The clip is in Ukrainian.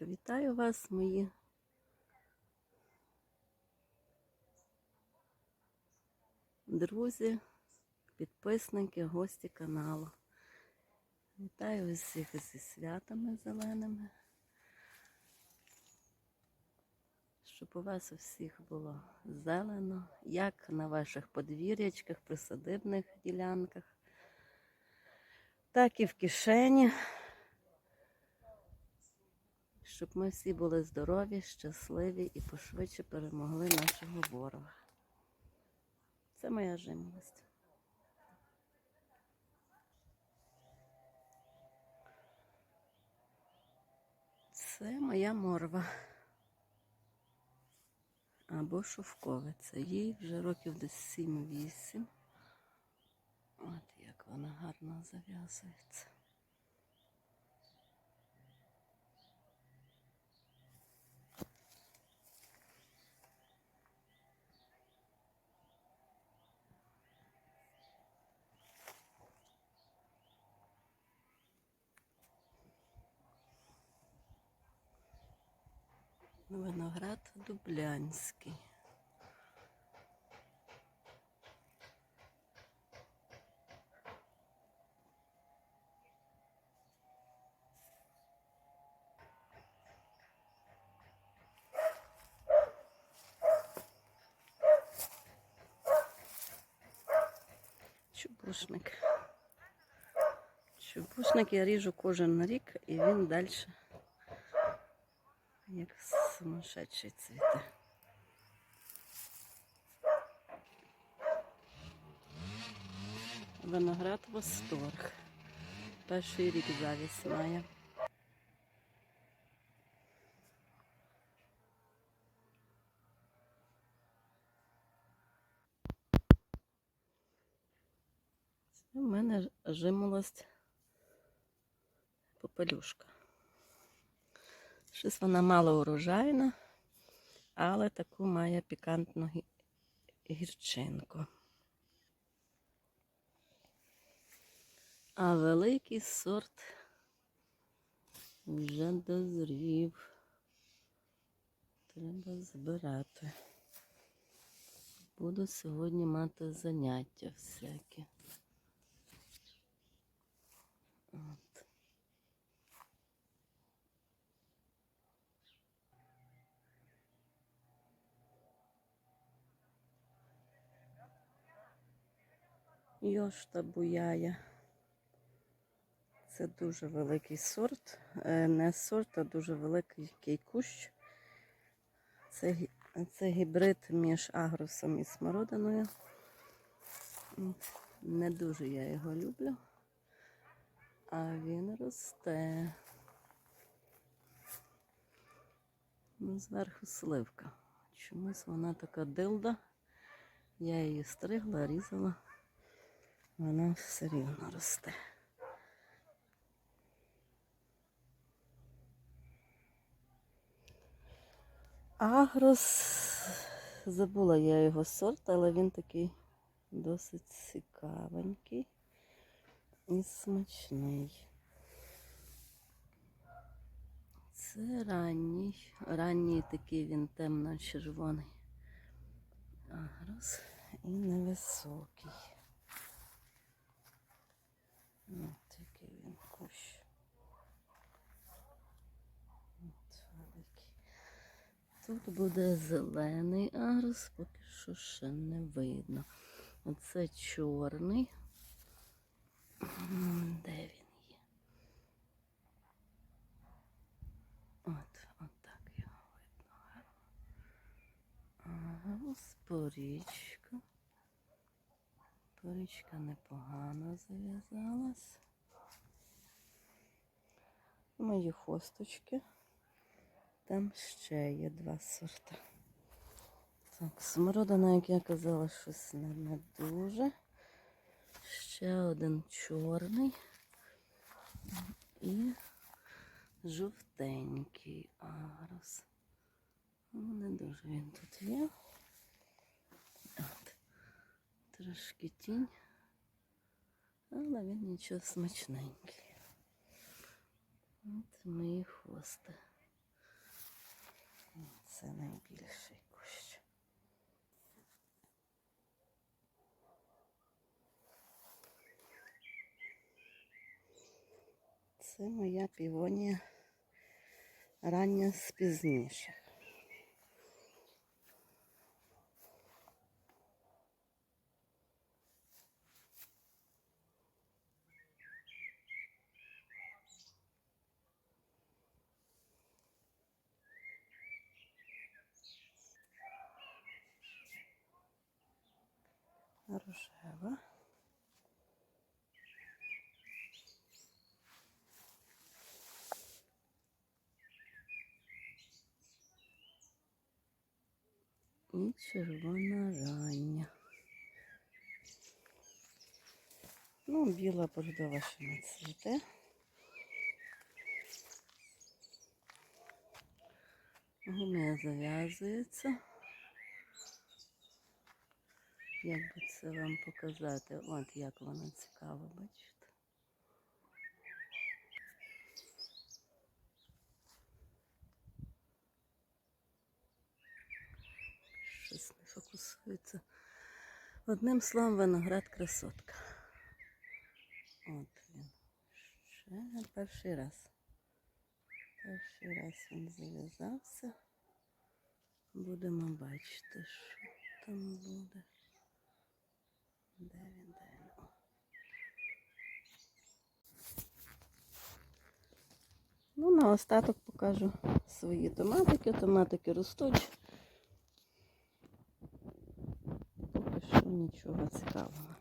Вітаю вас, мої друзі, підписники, гості каналу. Вітаю усіх зі святами зеленими. Щоб у вас у всіх було зелено, як на ваших подвір'ячках, присадибних ділянках, так і в кишені щоб ми всі були здорові, щасливі і пошвидше перемогли нашого ворога. Це моя жимолость. Це моя морва. Або шовковиця. Їй вже років десь 7-8. От як вона гарно зав'язується. Виноград Дублянський. Чубушник. Чубушник я ріжу кожен рік і він далі як сумасшедший цвіте. Виноград восторг. Перший рік завість має. В мене жимолость попелюшка. Щось вона мало урожайна, але таку має пікантну гірчинку. А великий сорт вже дозрів. Треба збирати. Буду сьогодні мати заняття всякі. От. Йошта буяє. Це дуже великий сорт. Е, Не сорт, а дуже великий кущ. Це, це гібрид між агросом і смородиною. Не дуже я його люблю. А він росте. Ну, зверху сливка. Чомусь вона така дилда. Я її стригла, різала. Вона все рівно росте. Агрос. Забула я його сорт, але він такий досить цікавенький і смачний. Це ранній, ранній такий він темно-червоний. Агрос і невисокий. Ось такий він кущ. От великий. Тут буде зелений агрос, поки що ще не видно. Оце чорний. Де він є? От, от так його видно гарно. Агрос, Порічка непогано зав'язалась. Мої хосточки. Там ще є два сорта. Так, смородина, як я казала, щось не, не дуже. Ще один чорний і жовтенький агрос. Ну, не дуже він тут є. Трошки тінь, але він нічого смачненький. От мої хвости. Це найбільший кущ. Це моя півонія рання з пізніших. Рожева. І червона рання. Ну, біла бордова ще не цвіте. Гумія зав'язується. Як би це вам показати? От як вона цікава, бачите? Щось не фокусується. Одним словом, виноград красотка. От він. Ще перший раз. Перший раз він зав'язався. Будемо бачити, що там буде. Де він, де він? Ну, остаток покажу свої томатики. Томатики ростуть. Поки що нічого цікавого.